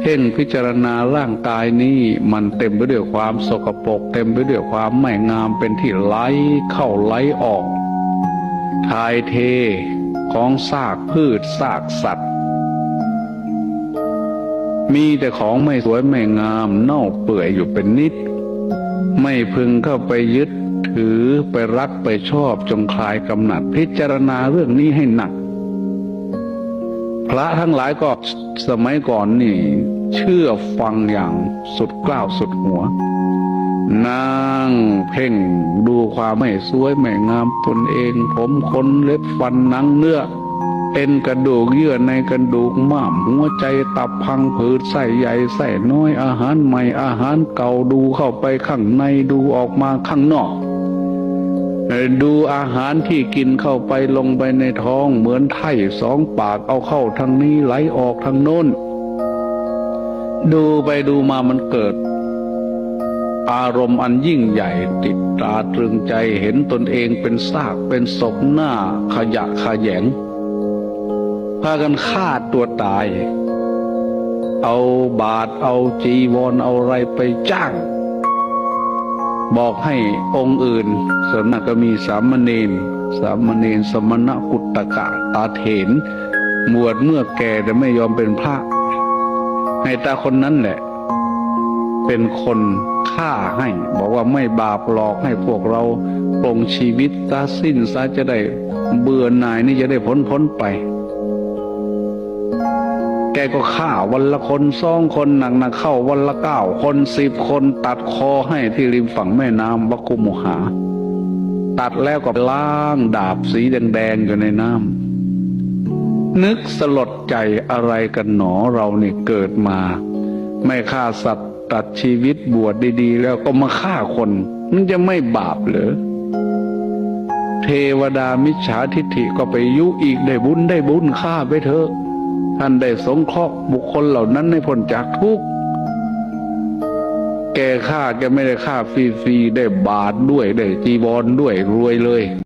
เพ่งพิจารณาร่างกายนี้มันเต็มไปด้วยความสกปรกเต็มไปด้วยความไม่งามเป็นที่ไหลเข้าไหลออกทายเทของซากพืชซากสัตว์ มีแต่ของไม่สวยไม่งามเน่าเปื่อยอยู่เป็นนิด ไม่พึงเข้าไปยึดถือไปรักไปชอบจงคลายกำหนัดพิจารณาเรื่องนี้ให้หนัก พระทั้งหลายก็สมัยก่อนนี่ เชื่อฟังอย่างสุดกล้าวสุดหัว นั่งเพ่งดูความไม่สวยไม่งามตนเอง ผมขนเล็บฟันหนังเนื้อเอ็นกระดูกเยื่อในกระดูกม้ามหัวใจตับพังผืดไส้ใหญ่ไส้น้อยอาหารใหม่อาหารเก่าดูเข้าไปข้างในดูออกมาข้างนอก ดูอาหารที่กินเข้าไปลงไปในท้อง เหมือนไถ่สองปากเอาเข้าทางนี้ไหลออกทางโน้น ดูไปดูมามันเกิด อารมณ์อันยิ่งใหญ่ติดตราตรึงใจเห็นตนเองเป็นซากเป็นศพหน้าขยะขยงพากันฆ่าตัวตาย เอาบาทเอาจีวรเอาอะไรไปจ้าง บอกให้องค์อื่นส่วนมากก็มีสามเณรสามเณรสมณกุตตกะตาเถนบวชเมื่อแก่แต่ไม่ยอมเป็นพระ ให้ตาคนนั้นแหละ เป็นคนฆ่าให้ บอกว่าไม่บาปหลอกให้พวกเราปลงชีวิตซะสิ้นซะจะได้เบื่อหน่ายนี่จะได้พ้นพ้นไป กก็ฆ่าวันละคนสองคนหนักหนักเข้าวันละเก้าคนสิบคนตัดคอให้ที่ริมฝั่งแม่น้ำวักคุมุหา ตัดแล้วก็ล้างดาบสีแดงๆอยู่ในน้ำนึกสลดใจอะไรกันหนอเราเนี่เกิดมา ไม่ฆ่าสัตว์ตัดชีวิตบวชดีๆ แล้วก็มาฆ่าคนมันจะไม่บาปเหรอเทวดามิจฉาทิฐิก็ไปยุอีกได้บุญได้บุญฆ่าไปเถอะ ท่านได้สงเคราะห์บุคคลเหล่านั้นให้พ้นจากทุกข์ แกฆ่าแกไม่ได้ฆ่าฟรีๆได้บาทด้วยได้จีวรด้วยรวยเลย